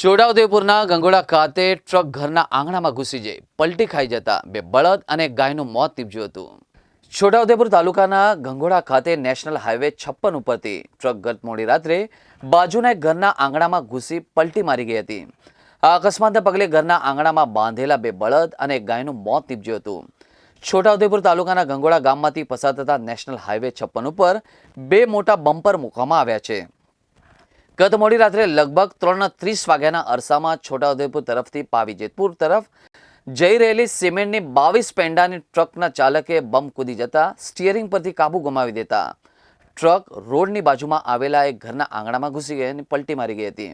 છોટાઉદેપુરના ગંગોડા ખાતે ટ્રક ઘરના આંગણામાં ઘૂસી જઈ પલટી ખાઈ જતા બે બળદ અને ગાયનું મોત નીપજ્યું હતું. છોટાઉદેપુર તાલુકાના ગંગોડા ખાતે નેશનલ હાઈવે છપ્પન ઉપરથી ટ્રક ગત મોડી રાત્રે બાજુના ઘરના આંગણામાં ઘૂસી પલટી મારી ગઈ હતી. આ અકસ્માતને પગલે ઘરના આંગણામાં બાંધેલા બે બળદ અને એક ગાયનું મોત નીપજ્યું હતું. છોટાઉદેપુર તાલુકાના ગંગોડા ગામમાંથી પસાર થતા નેશનલ હાઈવે છપ્પન ઉપર બે મોટા બમ્પર મૂકવામાં આવ્યા છે. ગત મોડી રાત્રે લગભગ ત્રણ ત્રીસ વાગ્યાના અરસામાં છોટાઉદેપુર તરફથી પાવી જેતપુર તરફ જઈ રહેલી સિમેન્ટની બાવીસ પેંડાની ટ્રકના ચાલકે બમ કૂદી જતા સ્ટિયરિંગ પરથી કાબુ ગુમાવી દેતા ટ્રક રોડની બાજુમાં આવેલા એક ઘરના આંગણામાં ઘૂસી ગઈ અને પલટી મારી ગઈ હતી.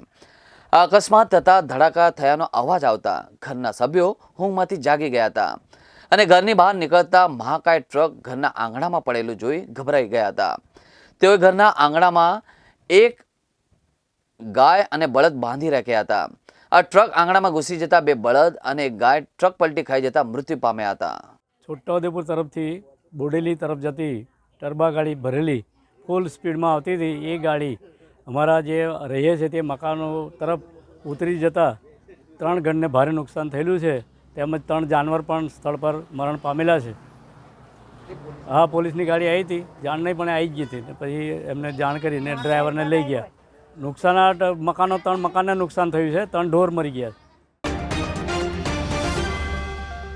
અકસ્માત થતાં ધડાકા થયાનો અવાજ આવતા ઘરના સભ્યો ઊંઘમાંથી જાગી ગયા હતા અને ઘરની બહાર નીકળતા મહાકાય ટ્રક ઘરના આંગણામાં પડેલું જોઈ ગભરાઈ ગયા હતા. તેઓએ ઘરના આંગણામાં એક ગાય અને બળદ બાંધી રાખ્યા હતા. આ ટ્રક આંગણામાં ઘૂસી જતા બે બળદ અને ગાય ટ્રક પલટી ખાઈ જતા મૃત્યુ પામ્યા હતા. છોટાઉદેપુર તરફથી બોડેલી તરફ જતી ટર્બા ગાડી ભરેલી ફૂલ સ્પીડમાં આવતી હતી. એ ગાડી અમારા જે રહીએ છે તે મકાનો તરફ ઉતરી જતાં ત્રણ ઘરને ભારે નુકસાન થયેલું છે. તેમજ ત્રણ જાનવર પણ સ્થળ પર મરણ પામેલા છે. હા પોલીસની ગાડી આવી હતી. જાણ નહીં પણ આવી ગઈ હતી. પછી એમને જાણ કરીને ડ્રાઈવરને લઈ ગયા. નુકસાન મકાનો ત્રણ મકાનને નુકસાન થયું છે ત્રણ ઢોર મરી ગયા